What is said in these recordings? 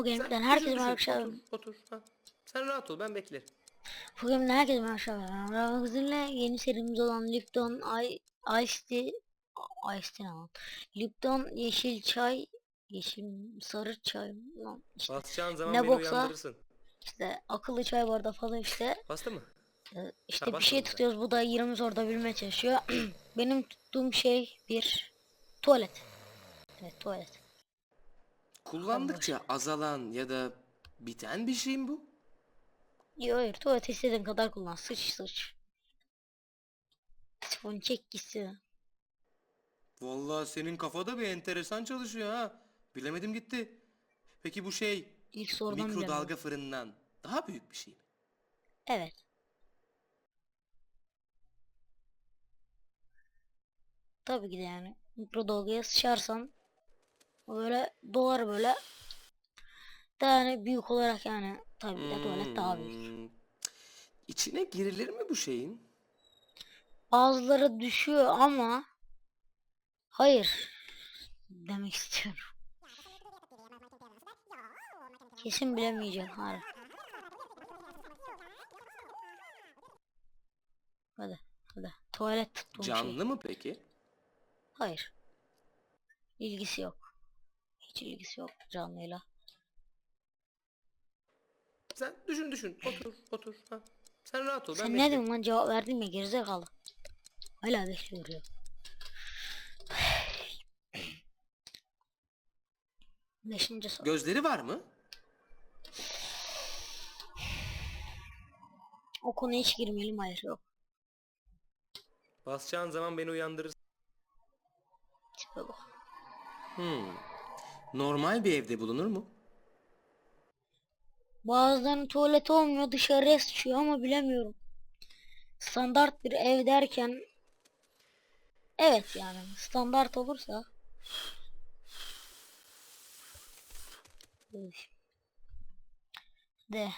Fogam'den Sen herkese merhaba arkadaşlar. Otur, otur. Ha. Sen rahat ol ben beklerim. Fogam'den herkese merhaba. Ramazan'la yeni serimiz olan Lipton Ay Ice Tea Ice Tea lan? Lipton yeşil çay yeşil sarı çay lan işte, Basacağın zaman Ne beni boksa- uyandırırsın. işte akıllı çay bardağı falan işte Bastı mı? Ee, işte Ha, bir şey tutuyoruz bu da 20 zorda bilmeye çalışıyor. Benim tuttuğum şey bir tuvalet. Evet tuvalet. Kullandıkça azalan ya da biten bir şey mi bu? Yok hayır tuvalet istediğin kadar kullan sıç sıç. Sifonu çek gitsin. Vallahi senin kafada bir enteresan çalışıyor ha. Bilemedim gitti. Peki bu şey İlk sorudan mikrodalga fırından daha büyük bir şey mi? Evet. Tabii ki de yani. Mikrodalgaya sıçarsan böyle dolar böyle yani büyük olarak yani tabii de tuvalet daha büyük. Hmm. İçine girilir mi bu şeyin? Bazıları düşüyor ama hayır demek istiyorum. Kesin bilemeyeceksin hayır. Hadi hadi tuvalet tuttuğum şey. Canlı mı peki? Hayır. İlgisi yok. Hiç ilgisi yok canlıyla. Sen düşün düşün. Otur otur. Ha. Sen rahat ol ben Sen ne beklerim. diyorsun lan cevap verdin mi gerizekalı. Hala bekliyor ya. Beşinci soru. Gözleri var mı? O konuya hiç girmeyelim hayır yok. Basacağın zaman beni uyandırırsın. Tipe bak. Hmm. Normal bir evde bulunur mu? Bazılarının tuvalet olmuyor dışarıya sıçıyor ama bilemiyorum. Standart bir ev derken Evet yani standart olursa. De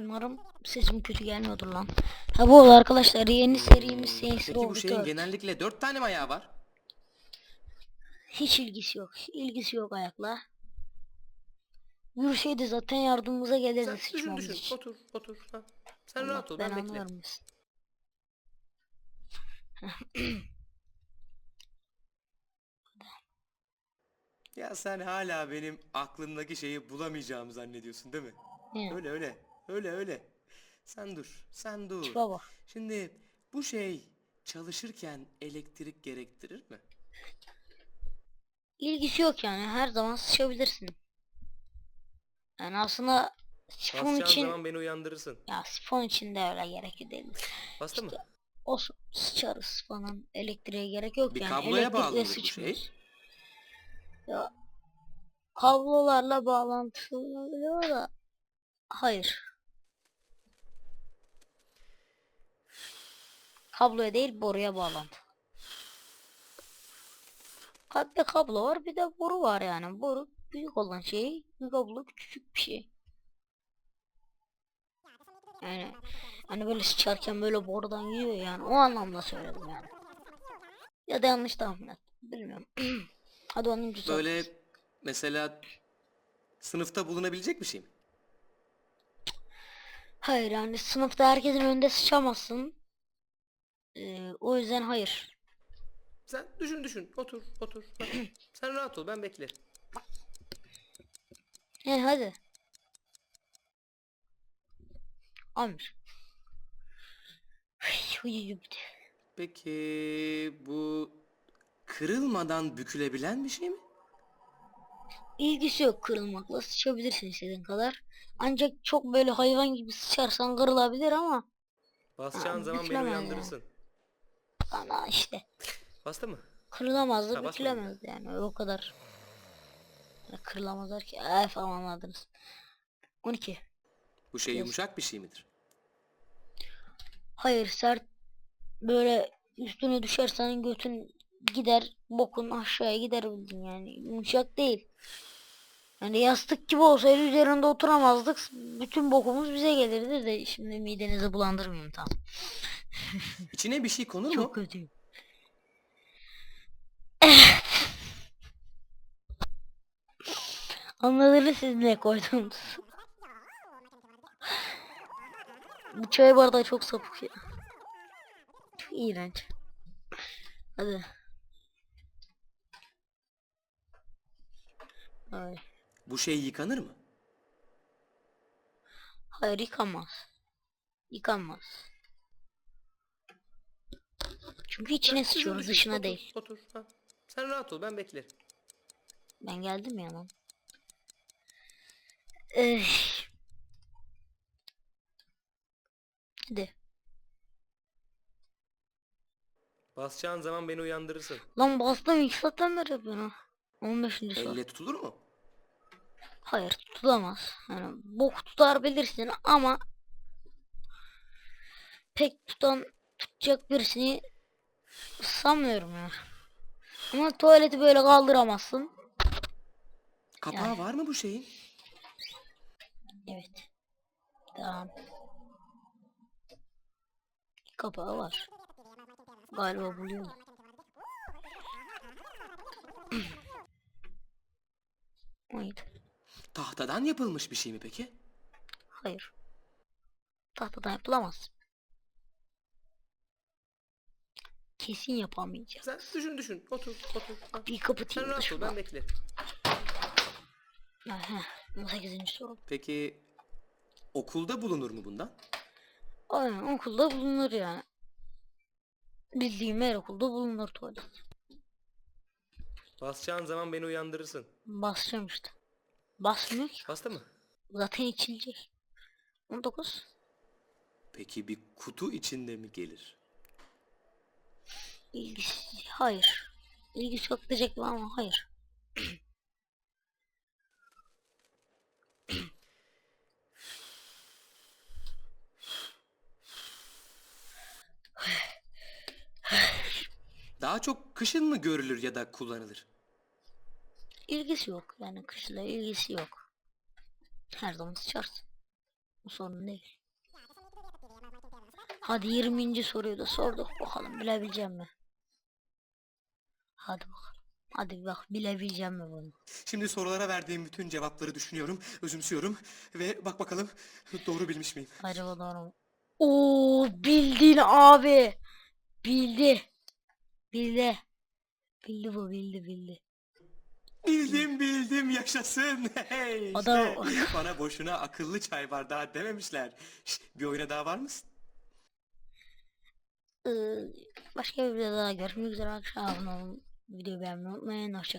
Umarım sesim kötü gelmiyordur lan. Ha bu arada arkadaşlar yeni serimiz Saints Peki bu Row şeyin 4. genellikle dört tane mi ayağı var? Hiç ilgisi yok. İlgisi yok ayakla. Yürüseydi zaten yardımımıza gelirdi Sen düşün sıçmamız düşün. için. Otur otur. Ha. Sen Allah rahat ol ben beklerim. vermesin. Ya sen hala benim aklımdaki şeyi bulamayacağımı zannediyorsun değil mi? Öyle öyle. Öyle öyle. Sen dur. Sen dur. Bak. Şimdi bu şey çalışırken elektrik gerektirir mi? İlgisi yok yani. Her zaman sıçabilirsin. Yani aslında sifon Basacağın için zaman beni uyandırırsın. ya sifon için de öyle gerek değil. Bastı mı? O sıçarız falan. Elektriğe gerek yok Bir yani. kabloya bağlı bu şey? Ya kablolarla bağlantılı da hayır. Kabloya değil boruya bağlantı. Bir kablo var bir de boru var yani. Boru büyük olan şey, kablo küçük bir şey. Yani hani böyle sıçarken böyle borudan gidiyor yani. O anlamda söyledim yani. Ya da yanlış tahmin ettim. Bilmiyorum. Hadi 10. soru. Böyle mesela sınıfta bulunabilecek bir şey mi? Hayır yani sınıfta herkesin önünde sıçamazsın. Ee, o yüzden hayır. Sen düşün düşün. Otur otur. Sen rahat ol ben beklerim. He hadi. Amir. Peki bu kırılmadan bükülebilen bir şey mi? İlgisi yok kırılmakla sıçabilirsin istediğin kadar. Ancak çok böyle hayvan gibi sıçarsan kırılabilir ama Basacağın zaman beni bükülemez yani. uyandırırsın. Ana işte Bastı mı? kırılamaz Ha, da basmadım bükülemez yani o kadar. Yani kırılamazlar ki. Ay falan anladınız. 12. Bu şey Yes. yumuşak bir şey midir? Hayır sert böyle üstüne düşersen götün gider bokun aşağıya gider bildin yani yumuşak değil. Yani yastık gibi olsaydı üzerinde oturamazdık. Bütün bokumuz bize gelirdi de şimdi midenizi bulandırmayayım tamam. İçine bir şey konur Çok mu? kötüyüm. Anladınız siz ne koydunuz. Bu çay bardağı çok sapık ya. Çok iğrenç. Hadi. Ay. Bu şey yıkanır mı? Hayır yıkanmaz. Yıkanmaz. Çünkü içine düşün. dışına Otur, değil. Otur. Ha. Sen rahat ol ben beklerim. Ben geldim ya lan. Eh. Hadi. Basacağın zaman beni uyandırırsın. Lan bastım ilk saatten beri ha. 15. saat. Elle tutulur mu? Hayır tutulamaz. Yani bok tutar bilirsin ama pek tutan tutacak birisini sanmıyorum ya. Ama tuvaleti böyle kaldıramazsın. Kapağı Yani. var mı bu şeyin? Evet. Tamam. Kapağı var. Galiba buluyorum. Hayır. Tahtadan yapılmış bir şey mi peki? Hayır. Tahtadan yapılamaz. Kesin yapamayacağız. Sen düşün düşün. Otur otur. Bir Sen kapatayım da rahat ol şunu. ben beklerim. Aha, 18. soru. Peki okulda bulunur mu bundan? Aynen okulda bulunur yani. Bildiğim her okulda bulunur tuvalet. Basacağın zaman beni uyandırırsın. Basacağım işte. Basmıyor ki. Bastı mı? Zaten içilecek. 19. Peki bir kutu içinde mi gelir? İlgisi hayır. İlgisi yok diyecektim ama hayır. Daha çok kışın mı görülür ya da kullanılır? İlgisi yok. Yani kışla ilgisi yok. Her zaman sıçarsın. Bu sorun değil. Hadi 20. soruyu da sorduk. Bakalım bilebileceğim mi? Hadi bakalım. Hadi bak bilebileceğim mi bunu? Şimdi sorulara verdiğim bütün cevapları düşünüyorum, özümsüyorum ve bak bakalım doğru bilmiş miyim? Acaba doğru mu? Oo bildin abi. Bildi. Bildi. Bildi bu bildi bildi. Bildim bildim yaşasın. Hey, işte Adam- bana boşuna akıllı çay bardağı dememişler. Şş, bir oyuna daha var mısın? Ee, başka bir videoda daha görüşmek üzere. Akşam abone olun. Videoyu beğenmeyi unutmayın. Hoşçakalın.